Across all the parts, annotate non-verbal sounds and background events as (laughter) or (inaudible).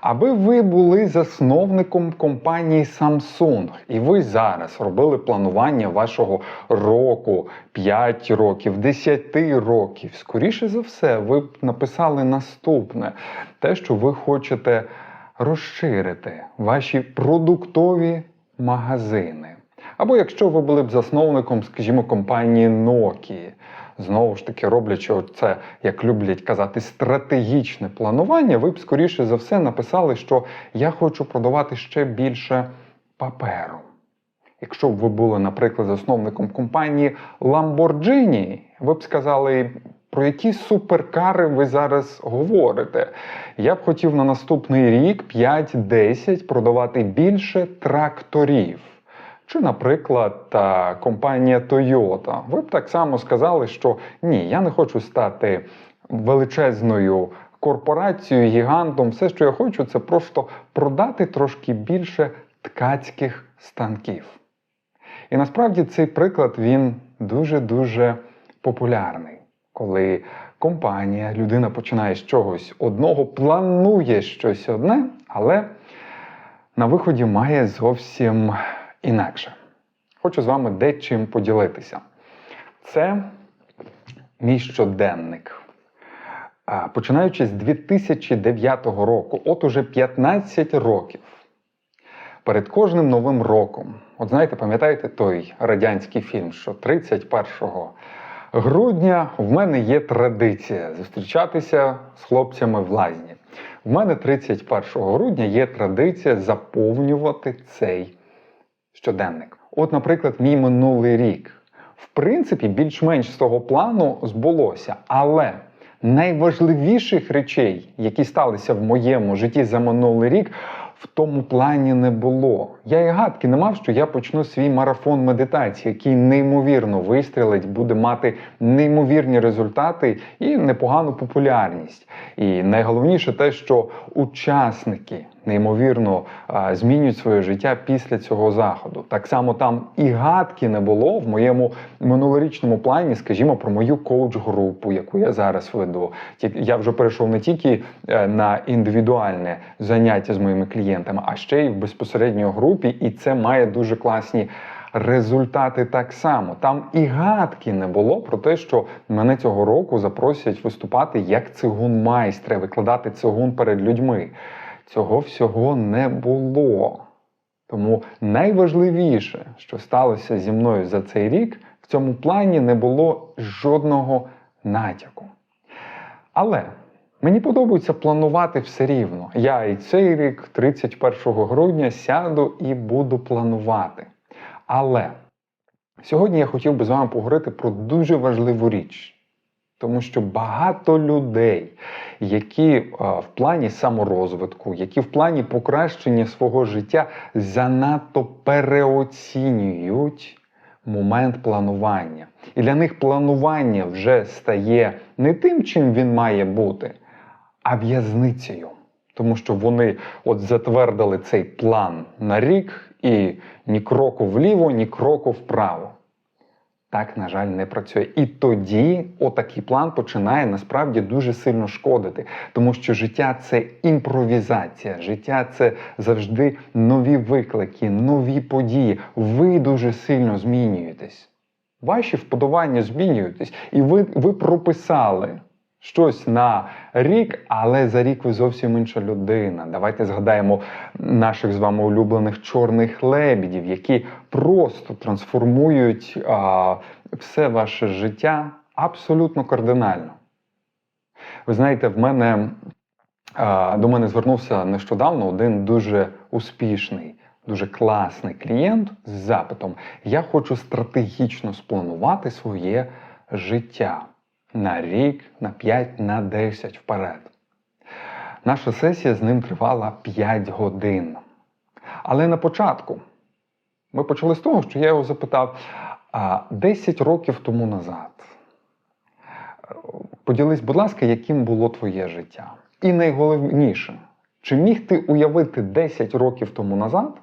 Аби ви були засновником компанії Samsung, і ви зараз робили планування вашого року, 5 років, 10 років, скоріше за все, ви б написали наступне: те, що ви хочете розширити ваші продуктові магазини. Або якщо ви були б засновником, скажімо, компанії Nokia, знову ж таки, роблячи це, як люблять казати, стратегічне планування, ви б скоріше за все написали, що я хочу продавати ще більше паперу. Якщо б ви були, наприклад, засновником компанії Lamborghini, ви б сказали, про які суперкари ви зараз говорите. Я б хотів на наступний рік 5-10 продавати більше тракторів. Чи, наприклад, компанія Toyota. Ви б так само сказали, що ні, я не хочу стати величезною корпорацією, гігантом. Все, що я хочу, це просто продати трошки більше ткацьких станків. І насправді цей приклад він дуже-дуже популярний, коли компанія, людина починає з чогось одного, планує щось одне, але на виході має зовсім інакше. Хочу з вами дечим поділитися. Це мій щоденник. Починаючи з 2009 року, от уже 15 років, перед кожним новим роком, от знаєте, пам'ятаєте той радянський фільм, що 31 грудня в мене є традиція зустрічатися з хлопцями в лазні. В мене 31 грудня є традиція заповнювати цей щоденник. От, наприклад, мій минулий рік. В принципі, більш-менш з того плану збулося. Але найважливіших речей, які сталися в моєму житті за минулий рік, в тому плані не було. Я і гадки не мав, що я почну свій марафон медитації, який неймовірно вистрілить, буде мати неймовірні результати і непогану популярність. І найголовніше те, що учасники неймовірно змінюють своє життя після цього заходу. Так само там і гадки не було в моєму минулорічному плані, скажімо, про мою коуч-групу, яку я зараз веду. Я вже перейшов не тільки е, на індивідуальне заняття з моїми клієнтами, а ще й в безпосередньо групі, і це має дуже класні. Результати так само. Там і гадки не було про те, що мене цього року запросять виступати як цигун майстра, викладати цигун перед людьми. Цього всього не було. Тому найважливіше, що сталося зі мною за цей рік, в цьому плані не було жодного натяку. Але мені подобається планувати все рівно. Я і цей рік, 31 грудня, сяду і буду планувати. Але сьогодні я хотів би з вами поговорити про дуже важливу річ. Тому що багато людей, які е, в плані саморозвитку, які в плані покращення свого життя занадто переоцінюють момент планування. І для них планування вже стає не тим, чим він має бути, а в'язницею. Тому що вони от затвердили цей план на рік і ні кроку вліво, ні кроку вправо. Так, на жаль, не працює. І тоді отакий план починає насправді дуже сильно шкодити, тому що життя це імпровізація, життя це завжди нові виклики, нові події. Ви дуже сильно змінюєтесь. Ваші вподобання змінюєтесь, і ви, ви прописали щось на рік, але за рік ви зовсім інша людина. Давайте згадаємо наших з вами улюблених чорних лебідів, які просто трансформують а, все ваше життя абсолютно кардинально. Ви знаєте, в мене а, до мене звернувся нещодавно один дуже успішний. Дуже класний клієнт з запитом: Я хочу стратегічно спланувати своє життя на рік, на 5, на 10 вперед. Наша сесія з ним тривала 5 годин. Але на початку ми почали з того, що я його запитав: а 10 років тому назад. Поділись, будь ласка, яким було твоє життя? І найголовніше, чи міг ти уявити 10 років тому назад,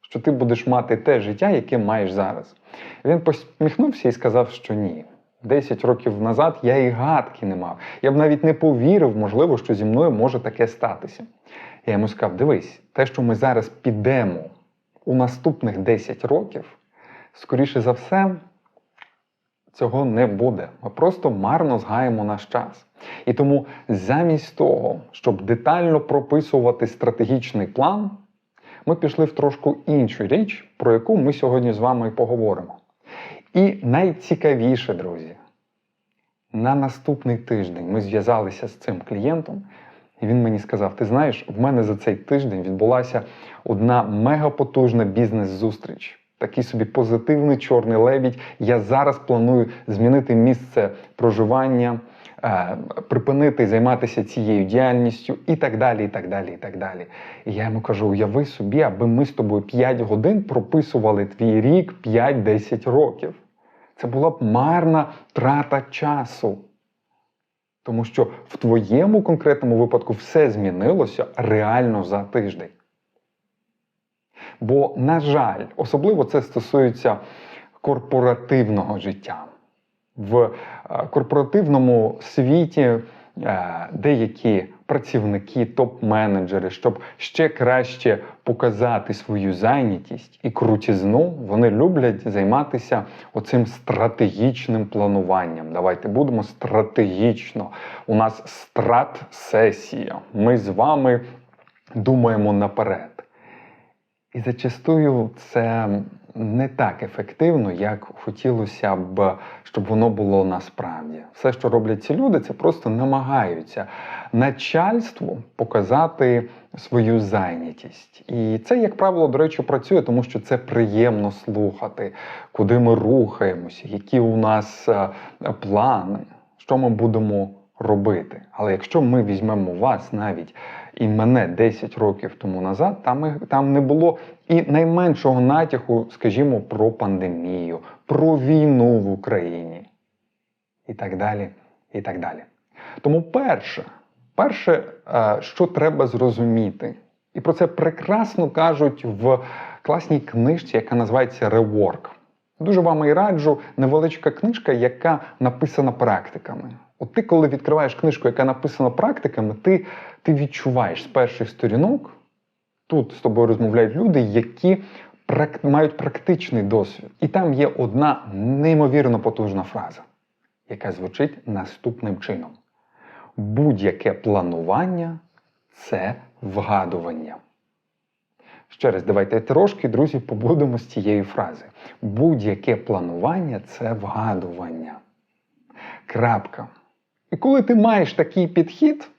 що ти будеш мати те життя, яке маєш зараз? Він посміхнувся і сказав, що ні. 10 років назад я і гадки не мав. Я б навіть не повірив, можливо, що зі мною може таке статися. Я йому сказав: дивись, те, що ми зараз підемо у наступних 10 років, скоріше за все, цього не буде. Ми просто марно згаємо наш час. І тому замість того, щоб детально прописувати стратегічний план, ми пішли в трошку іншу річ, про яку ми сьогодні з вами і поговоримо. І найцікавіше, друзі, на наступний тиждень ми зв'язалися з цим клієнтом, і він мені сказав: Ти знаєш, в мене за цей тиждень відбулася одна мегапотужна бізнес-зустріч. Такий собі позитивний чорний лебідь. Я зараз планую змінити місце проживання, припинити займатися цією діяльністю і так далі. І так далі, і так далі. І я йому кажу: уяви собі, аби ми з тобою 5 годин прописували твій рік 5-10 років. Це була б марна трата часу. Тому що в твоєму конкретному випадку все змінилося реально за тиждень. Бо, на жаль, особливо це стосується корпоративного життя. В е, корпоративному світі е, деякі працівники, топ-менеджери, щоб ще краще показати свою зайнятість і крутізну, вони люблять займатися оцим стратегічним плануванням. Давайте будемо стратегічно. У нас страт-сесія. Ми з вами думаємо наперед. І зачастую це не так ефективно, як хотілося б, щоб воно було насправді. Все, що роблять ці люди, це просто намагаються начальству показати свою зайнятість. І це, як правило, до речі, працює, тому що це приємно слухати, куди ми рухаємося, які у нас е, плани, що ми будемо робити. Але якщо ми візьмемо вас навіть і мене 10 років тому назад, там, там не було і найменшого натяку, скажімо, про пандемію, про війну в Україні і так далі. І так далі. Тому перше, перше, е, що треба зрозуміти, і про це прекрасно кажуть в класній книжці, яка називається Rework. Дуже вам і раджу невеличка книжка, яка написана практиками. От ти, коли відкриваєш книжку, яка написана практиками, ти, ти відчуваєш з перших сторінок, тут з тобою розмовляють люди, які мають практичний досвід. І там є одна неймовірно потужна фраза, яка звучить наступним чином: будь-яке планування це вгадування. Ще раз, давайте трошки, друзі, побудемо з цієї фрази. Будь-яке планування це вгадування. Крапка. І коли ти маєш такий підхід,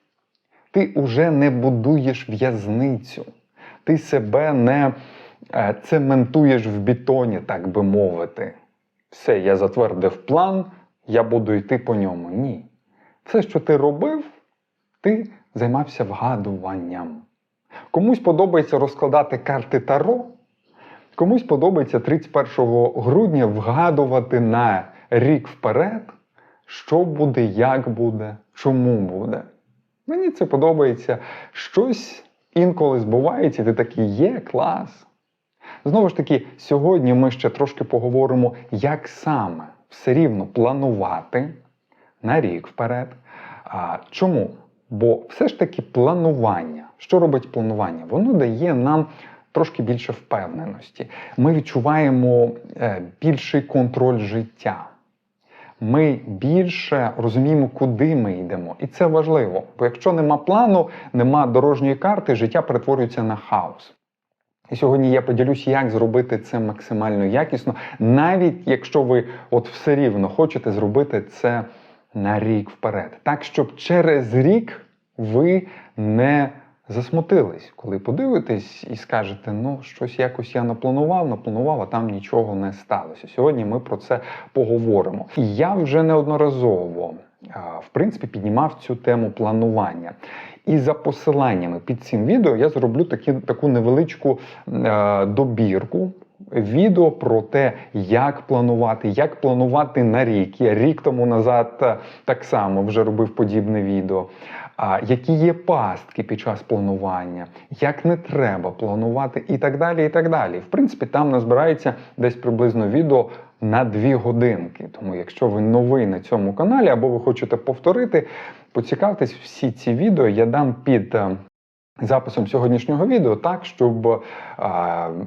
ти вже не будуєш в'язницю, ти себе не е, цементуєш в бетоні, так би мовити. Все, я затвердив план, я буду йти по ньому. Ні. Все, що ти робив, ти займався вгадуванням. Комусь подобається розкладати карти Таро, комусь подобається 31 грудня вгадувати на рік вперед, що буде, як буде, чому буде. Мені це подобається. Щось інколи збувається, і ти такий є клас. Знову ж таки, сьогодні ми ще трошки поговоримо, як саме все рівно планувати на рік вперед. А, чому? Бо все ж таки планування. Що робить планування? Воно дає нам трошки більше впевненості. Ми відчуваємо е, більший контроль життя. Ми більше розуміємо, куди ми йдемо. І це важливо. Бо якщо нема плану, нема дорожньої карти, життя перетворюється на хаос. І сьогодні я поділюсь, як зробити це максимально якісно, навіть якщо ви от все рівно хочете зробити це на рік вперед. Так, щоб через рік ви не засмутились, коли подивитесь і скажете, ну щось якось я напланував, напланував, а там нічого не сталося. Сьогодні ми про це поговоримо. І я вже неодноразово. В принципі, піднімав цю тему планування. І за посиланнями під цим відео я зроблю такі, таку невеличку е, добірку відео про те, як планувати, як планувати на рік. Я рік тому назад е, так само вже робив подібне відео. А, які є пастки під час планування, як не треба планувати, і так далі. і так далі. В принципі, там назбирається десь приблизно відео на дві годинки. Тому, якщо ви новий на цьому каналі або ви хочете повторити, поцікавтесь всі ці відео, я дам під е, записом сьогоднішнього відео так, щоб е,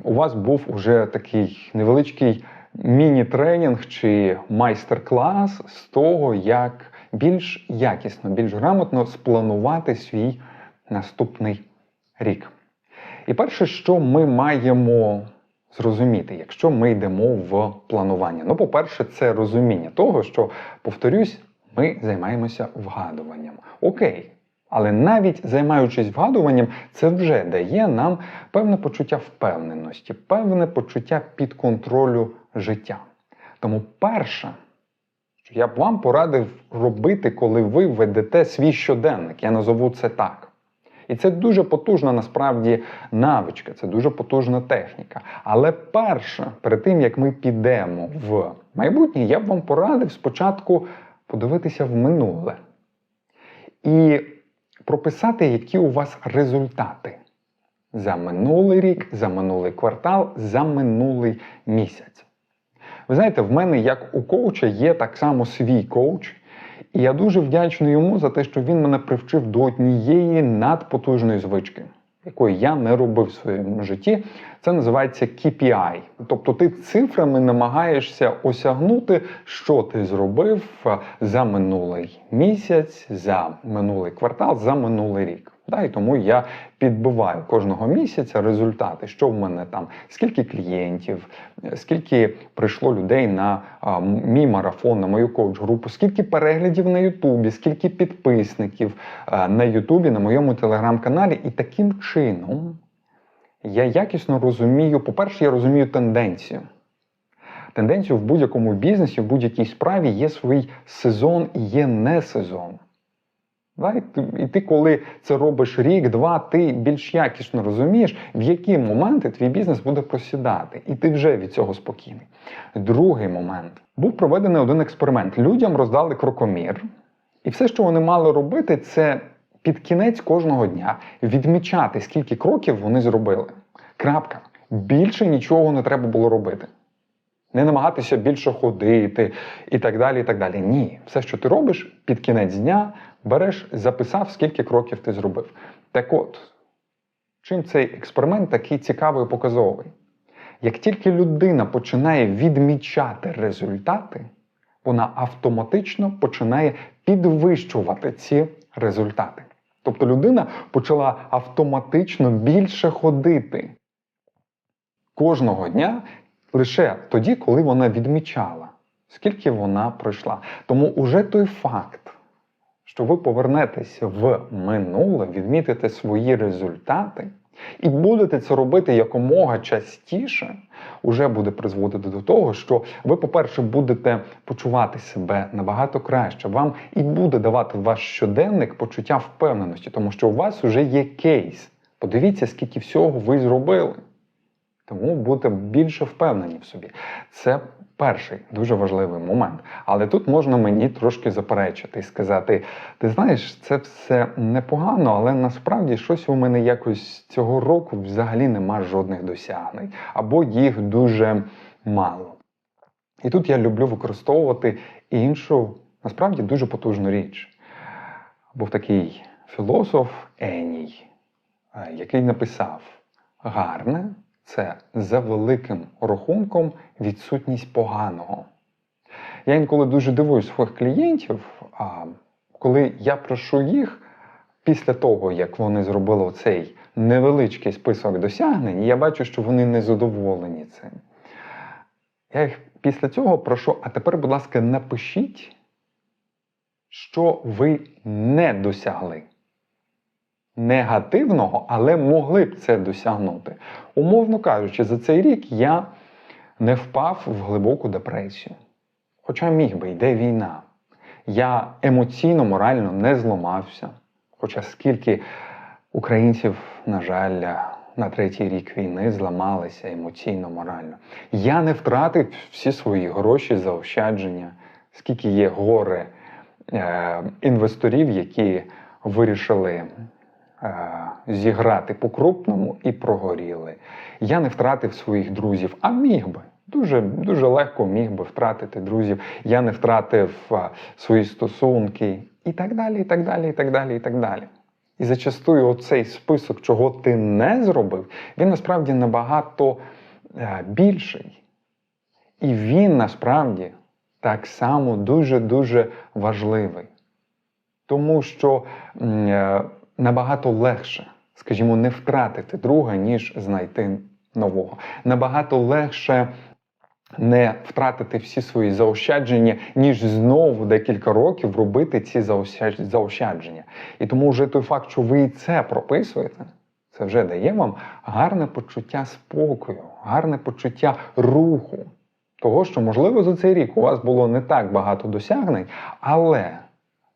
у вас був уже такий невеличкий міні-тренінг чи майстер-клас з того, як більш якісно, більш грамотно спланувати свій наступний рік. І перше, що ми маємо зрозуміти, якщо ми йдемо в планування. Ну, по-перше, це розуміння того, що, повторюсь, ми займаємося вгадуванням. Окей. Але навіть займаючись вгадуванням, це вже дає нам певне почуття впевненості, певне почуття підконтролю життя. Тому перше, що я б вам порадив робити, коли ви ведете свій щоденник, я назову це так. І це дуже потужна насправді навичка, це дуже потужна техніка. Але перше, перед тим як ми підемо в майбутнє, я б вам порадив спочатку подивитися в минуле і прописати, які у вас результати за минулий рік, за минулий квартал, за минулий місяць. Ви знаєте, в мене, як у коуча, є так само свій коуч. І я дуже вдячний йому за те, що він мене привчив до однієї надпотужної звички, якої я не робив в своєму житті. Це називається KPI. Тобто ти цифрами намагаєшся осягнути, що ти зробив за минулий місяць, за минулий квартал, за минулий рік. Да, і тому я підбиваю кожного місяця результати, що в мене там, скільки клієнтів, скільки прийшло людей на а, мій марафон, на мою коуч-групу, скільки переглядів на Ютубі, скільки підписників а, на Ютубі, на моєму телеграм-каналі. І таким чином я якісно розумію, по-перше, я розумію тенденцію. Тенденцію в будь-якому бізнесі, в будь-якій справі є свій сезон і є не сезон. І ти, коли це робиш рік, два, ти більш якісно розумієш, в які моменти твій бізнес буде просідати, і ти вже від цього спокійний. Другий момент був проведений один експеримент. Людям роздали крокомір, і все, що вони мали робити, це під кінець кожного дня відмічати, скільки кроків вони зробили. Крапка. Більше нічого не треба було робити. Не намагатися більше ходити і так далі. і так далі. Ні, все, що ти робиш, під кінець дня береш, записав, скільки кроків ти зробив. Так от, чим цей експеримент такий цікавий і показовий? Як тільки людина починає відмічати результати, вона автоматично починає підвищувати ці результати. Тобто людина почала автоматично більше ходити кожного дня лише тоді, коли вона відмічала, скільки вона пройшла. Тому уже той факт, що ви повернетеся в минуле, відмітите свої результати і будете це робити якомога частіше, уже буде призводити до того, що ви, по-перше, будете почувати себе набагато краще. Вам і буде давати ваш щоденник почуття впевненості, тому що у вас вже є кейс. Подивіться, скільки всього ви зробили. Тому будете більше впевнені в собі. Це перший дуже важливий момент. Але тут можна мені трошки заперечити і сказати: ти знаєш, це все непогано, але насправді щось у мене якось цього року взагалі нема жодних досягнень, або їх дуже мало. І тут я люблю використовувати іншу, насправді дуже потужну річ. Був такий філософ Еній, який написав: гарне це за великим рахунком відсутність поганого. Я інколи дуже дивуюсь своїх клієнтів, коли я прошу їх після того, як вони зробили цей невеличкий список досягнень, я бачу, що вони не задоволені цим. Я їх після цього прошу, а тепер, будь ласка, напишіть, що ви не досягли негативного, але могли б це досягнути. Умовно кажучи, за цей рік я не впав в глибоку депресію. Хоча міг би, йде війна. Я емоційно, морально не зламався. Хоча скільки українців, на жаль, на третій рік війни зламалися емоційно, морально. Я не втратив всі свої гроші, заощадження, скільки є горе е, інвесторів, які вирішили зіграти по-крупному і прогоріли. Я не втратив своїх друзів, а міг би. Дуже дуже легко міг би втратити друзів. Я не втратив свої стосунки і так далі, і так далі, і так далі, і так далі. І зачастую оцей список, чого ти не зробив, він насправді набагато е, більший. І він насправді так само дуже-дуже важливий. Тому що е, набагато легше, скажімо, не втратити друга, ніж знайти нового. Набагато легше не втратити всі свої заощадження, ніж знову декілька років робити ці заощадження. І тому вже той факт, що ви це прописуєте, це вже дає вам гарне почуття спокою, гарне почуття руху. Того, що, можливо, за цей рік у вас було не так багато досягнень, але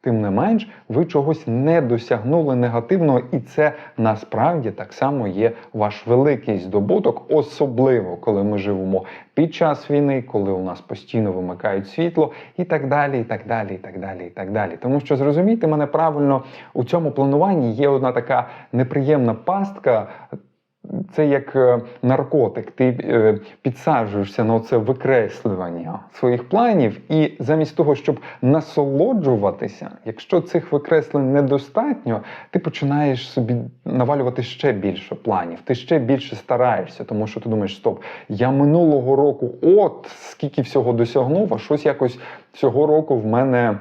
тим не менш, ви чогось не досягнули негативного, і це насправді так само є ваш великий здобуток, особливо коли ми живемо під час війни, коли у нас постійно вимикають світло, і так далі, і так далі, і так далі, і так далі. Тому що зрозумійте мене правильно, у цьому плануванні є одна така неприємна пастка. Це як е, наркотик. Ти е, підсаджуєшся на це викреслювання своїх планів, і замість того, щоб насолоджуватися, якщо цих викреслень недостатньо, ти починаєш собі навалювати ще більше планів. Ти ще більше стараєшся, тому що ти думаєш, стоп, я минулого року, от скільки всього досягнув, а щось якось цього року в мене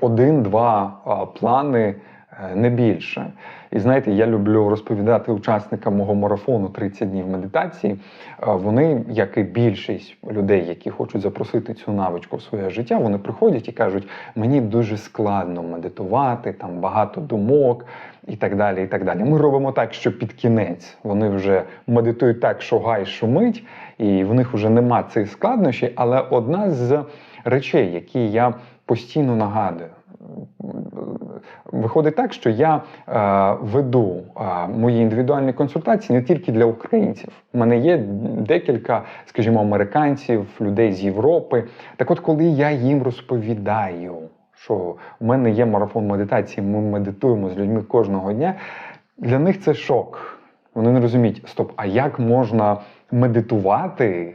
один-два плани. Е, Не більше. І знаєте, я люблю розповідати учасникам мого марафону 30 днів медитації. Е, Вони, як і більшість людей, які хочуть запросити цю навичку в своє життя, вони приходять і кажуть: мені дуже складно медитувати, там багато думок і так далі. і так далі. Ми робимо так, що під кінець вони вже медитують так, що гай шумить, і в них вже нема цих складнощів. Але одна з речей, які я постійно нагадую. Виходить так, що я е, веду е, мої індивідуальні консультації не тільки для українців. У мене є декілька, скажімо, американців, людей з Європи. Так от, коли я їм розповідаю, що у мене є марафон медитації, ми медитуємо з людьми кожного дня, для них це шок. Вони не розуміють, стоп, а як можна медитувати,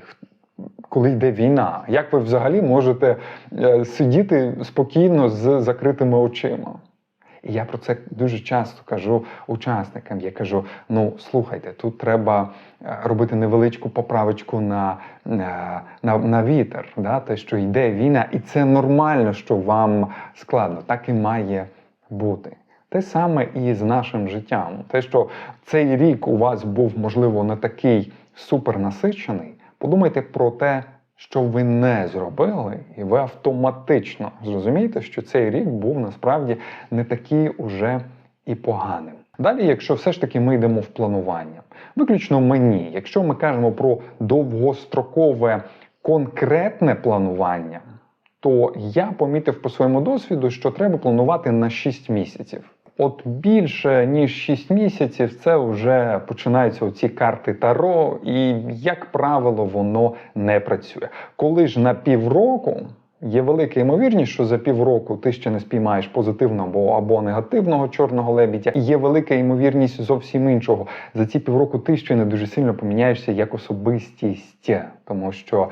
коли йде війна? Як ви взагалі можете е, сидіти спокійно з закритими очима? І я про це дуже часто кажу учасникам. Я кажу: ну слухайте, тут треба е, робити невеличку поправочку на, на, на, на вітер, да? те, що йде війна, і це нормально, що вам складно, так і має бути. Те саме і з нашим життям. Те, що цей рік у вас був, можливо, не такий супернасичений, подумайте про те, що ви не зробили, і ви автоматично зрозумієте, що цей рік був насправді не такий уже і поганим. Далі, якщо все ж таки ми йдемо в планування, виключно мені, якщо ми кажемо про довгострокове конкретне планування, то я помітив по своєму досвіду, що треба планувати на 6 місяців. От більше ніж 6 місяців, це вже починаються оці карти Таро, і, як правило, воно не працює. Коли ж на півроку є велика ймовірність, що за півроку ти ще не спіймаєш позитивного або, негативного чорного лебідя, є велика ймовірність зовсім іншого. За ці півроку ти ще не дуже сильно поміняєшся як особистість, тому що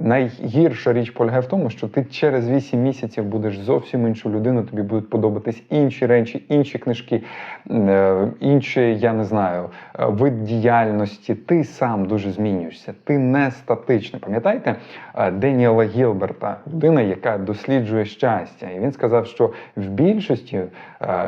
найгірша річ полягає в тому, що ти через 8 місяців будеш зовсім іншу людину, тобі будуть подобатись інші речі, інші книжки, е, інші, я не знаю, е, вид діяльності. Ти сам дуже змінюєшся. Ти не статичний. Пам'ятаєте е, Деніела Гілберта, людина, яка досліджує щастя, і він сказав, що в більшості,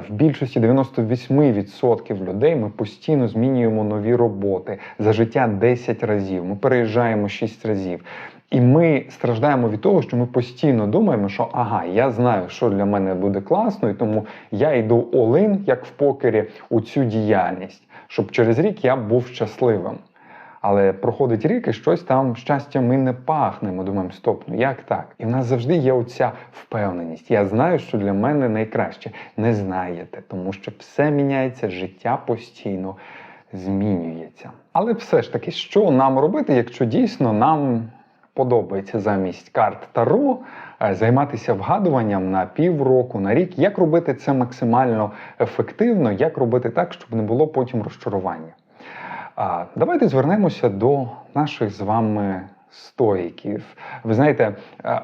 в більшості 98% людей ми постійно змінюємо нові роботи за життя 10 разів. Ми переїжджаємо 6 разів. І ми страждаємо від того, що ми постійно думаємо, що ага, я знаю, що для мене буде класно, і тому я йду all-in, як в покері, у цю діяльність, щоб через рік я був щасливим. Але проходить рік і щось там щастям ми не пахне. Ми думаємо, стоп, ну як так? І в нас завжди є оця впевненість. Я знаю, що для мене найкраще. Не знаєте, тому що все міняється, життя постійно змінюється. Але все ж таки, що нам робити, якщо дійсно нам подобається замість карт Таро е, займатися вгадуванням на півроку, на рік? Як робити це максимально ефективно? Як робити так, щоб не було потім розчарування? Давайте звернемося до наших з вами стоїків. Ви знаєте, е,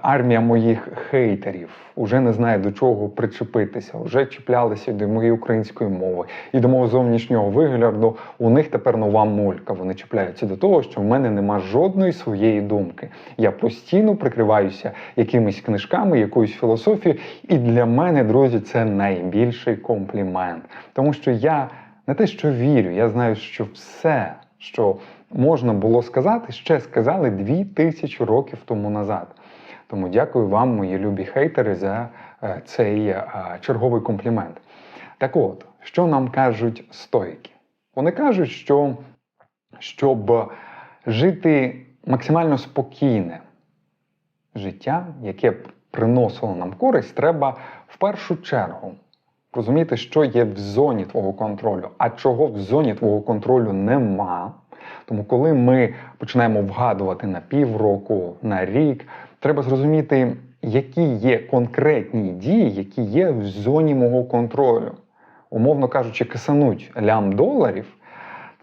армія моїх хейтерів уже не знає до чого причепитися, вже чіплялися до моєї української мови і до мого зовнішнього вигляду. У них тепер нова мулька. Вони чіпляються до того, що в мене нема жодної своєї думки. Я постійно прикриваюся якимись книжками, якоюсь філософією, і для мене, друзі, це найбільший комплімент, тому що я не те, що вірю, я знаю, що все, що можна було сказати, ще сказали дві тисячі років тому назад. Тому дякую вам, мої любі хейтери, за е, цей е, черговий комплімент. Так от, що нам кажуть стоїки? Вони кажуть, що щоб жити максимально спокійне життя, яке б приносило нам користь, треба в першу чергу розуміти, що є в зоні твого контролю, а чого в зоні твого контролю нема. Тому, коли ми починаємо вгадувати на півроку, на рік, треба зрозуміти, які є конкретні дії, які є в зоні мого контролю. Умовно кажучи, кисануть лям доларів.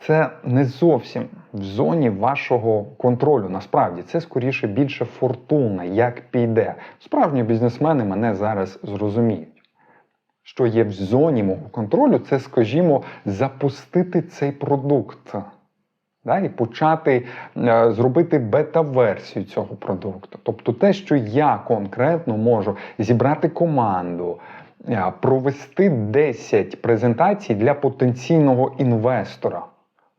Це не зовсім в зоні вашого контролю. Насправді це скоріше більше фортуна, як піде. Справжні бізнесмени мене зараз зрозуміють. Що є в зоні мого контролю, це, скажімо, запустити цей продукт да, і почати е, зробити бета-версію цього продукту. Тобто те, що я конкретно можу зібрати команду, е, провести 10 презентацій для потенційного інвестора.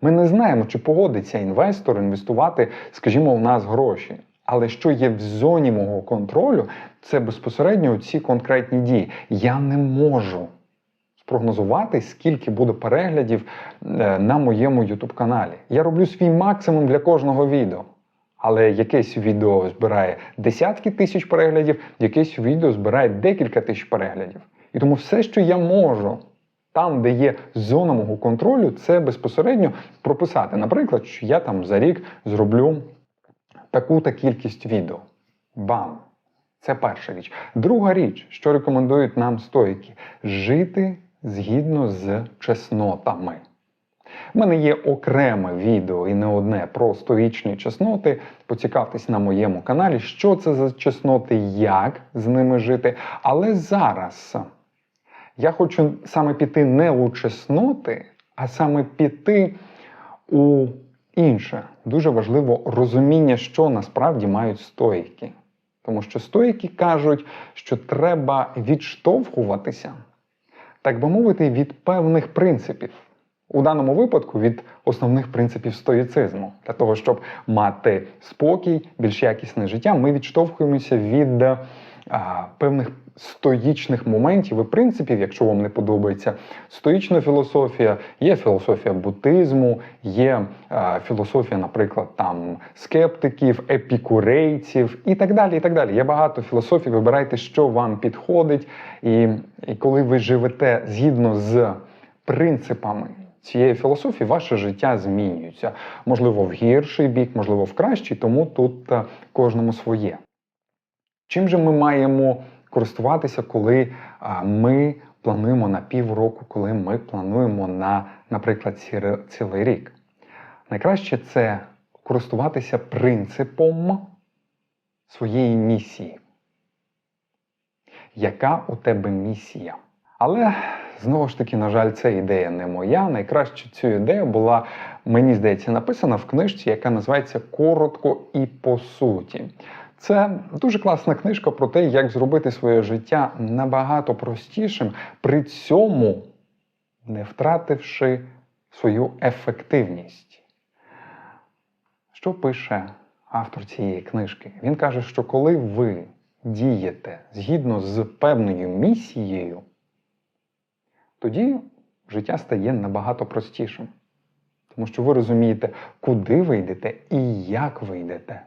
Ми не знаємо, чи погодиться інвестор інвестувати, скажімо, в нас гроші. Але що є в зоні мого контролю, це безпосередньо ці конкретні дії. Я не можу спрогнозувати, скільки буде переглядів е, на моєму YouTube каналі. Я роблю свій максимум для кожного відео. Але якесь відео збирає десятки тисяч переглядів, якесь відео збирає декілька тисяч переглядів. І тому все, що я можу, там, де є зона мого контролю, це безпосередньо прописати. Наприклад, що я там за рік зроблю таку-та кількість відео. Бам! Це перша річ. Друга річ, що рекомендують нам стоїки, жити згідно з чеснотами. У мене є окреме відео і не одне про стоїчні чесноти. Поцікавтесь на моєму каналі, що це за чесноти, як з ними жити. Але зараз я хочу саме піти не у чесноти, а саме піти у інше. Дуже важливо розуміння, що насправді мають стоїки. Тому що стоїки кажуть, що треба відштовхуватися, так би мовити, від певних принципів. У даному випадку від основних принципів стоїцизму. Для того, щоб мати спокій, більш якісне життя, ми відштовхуємося від а, певних стоїчних моментів і принципів, якщо вам не подобається стоїчна філософія, є філософія буддизму, є а, філософія, наприклад, там скептиків, епікурейців і так далі. і так далі. Є багато філософій, вибирайте, що вам підходить, і, і коли ви живете згідно з принципами цієї філософії ваше життя змінюється. Можливо, в гірший бік, можливо, в кращий, тому тут е, кожному своє. Чим же ми маємо користуватися, коли ми плануємо на півроку, коли ми плануємо на, наприклад, цілий рік? Найкраще це користуватися принципом своєї місії. Яка у тебе місія? Але знову ж таки, на жаль, ця ідея не моя. Найкраще цю ідею була, мені здається, написана в книжці, яка називається Коротко і по суті. Це дуже класна книжка про те, як зробити своє життя набагато простішим, при цьому не втративши свою ефективність. Що пише автор цієї книжки? Він каже, що коли ви дієте згідно з певною місією, тоді життя стає набагато простішим. Тому що ви розумієте, куди ви йдете і як ви йдете.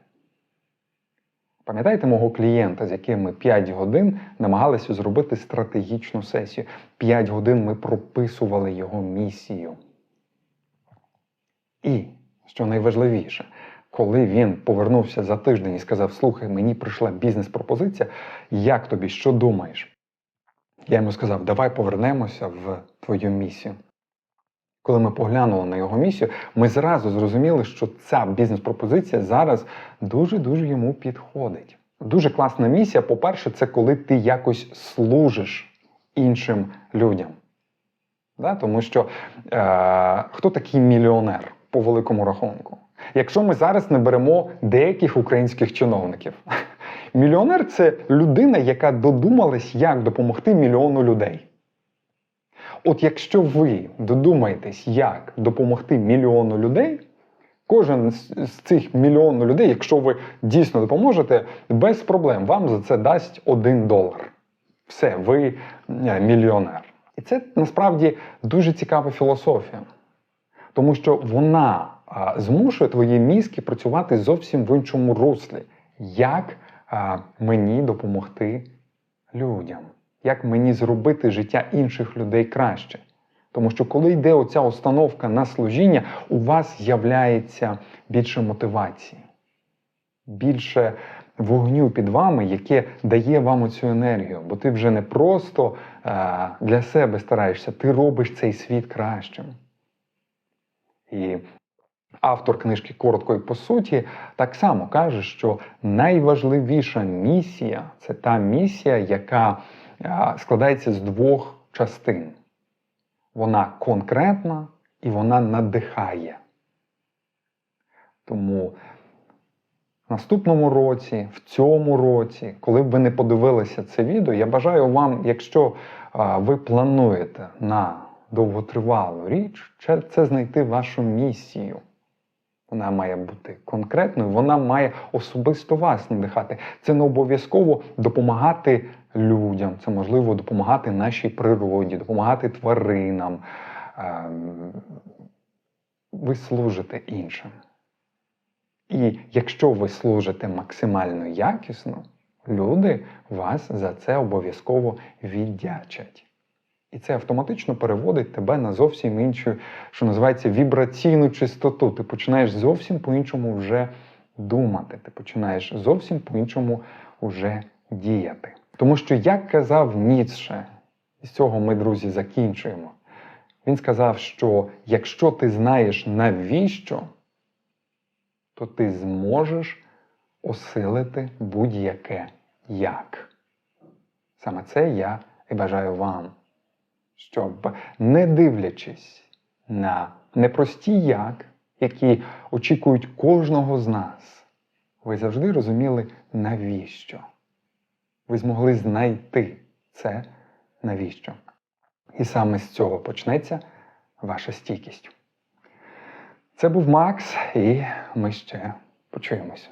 Пам'ятаєте мого клієнта, з яким ми 5 годин намагалися зробити стратегічну сесію? 5 годин ми прописували його місію. І, що найважливіше, коли він повернувся за тиждень і сказав: Слухай, мені прийшла бізнес-пропозиція, як тобі, що думаєш? Я йому сказав, давай повернемося в твою місію. Коли ми поглянули на його місію, ми зразу зрозуміли, що ця бізнес-пропозиція зараз дуже-дуже йому підходить. Дуже класна місія. По-перше, це коли ти якось служиш іншим людям. Да? Тому що е, хто такий мільйонер по великому рахунку? Якщо ми зараз не беремо деяких українських чиновників, (laughs) мільйонер це людина, яка додумалась, як допомогти мільйону людей. От якщо ви додумаєтесь, як допомогти мільйону людей, кожен з цих мільйону людей, якщо ви дійсно допоможете, без проблем вам за це дасть один долар. Все, ви мільйонер. І це насправді дуже цікава філософія, тому що вона змушує твої мізки працювати зовсім в іншому руслі. Як мені допомогти людям? Як мені зробити життя інших людей краще? Тому що коли йде оця установка на служіння, у вас з'являється більше мотивації, більше вогню під вами, яке дає вам оцю енергію. Бо ти вже не просто е, для себе стараєшся, ти робиш цей світ кращим. І автор книжки коротко і по суті так само каже, що найважливіша місія це та місія, яка складається з двох частин. Вона конкретна і вона надихає. Тому в наступному році, в цьому році, коли б ви не подивилися це відео, я бажаю вам, якщо ви плануєте на довготривалу річ, це, знайти вашу місію. Вона має бути конкретною, вона має особисто вас надихати. Це не обов'язково допомагати людям, це можливо допомагати нашій природі, допомагати тваринам. Ем, Ви служите іншим. І якщо ви служите максимально якісно, люди вас за це обов'язково віддячать. І це автоматично переводить тебе на зовсім іншу, що називається вібраційну чистоту. Ти починаєш зовсім по-іншому вже думати, ти починаєш зовсім по-іншому вже діяти. Тому що, як казав Ніцше, і з цього ми, друзі, закінчуємо. Він сказав, що якщо ти знаєш навіщо, то ти зможеш осилити будь-яке як. Саме це я і бажаю вам, щоб не дивлячись на непрості як, які очікують кожного з нас, ви завжди розуміли, навіщо. Ви змогли знайти це навіщо. І саме з цього почнеться ваша стійкість. Це був Макс, і ми ще почуємося.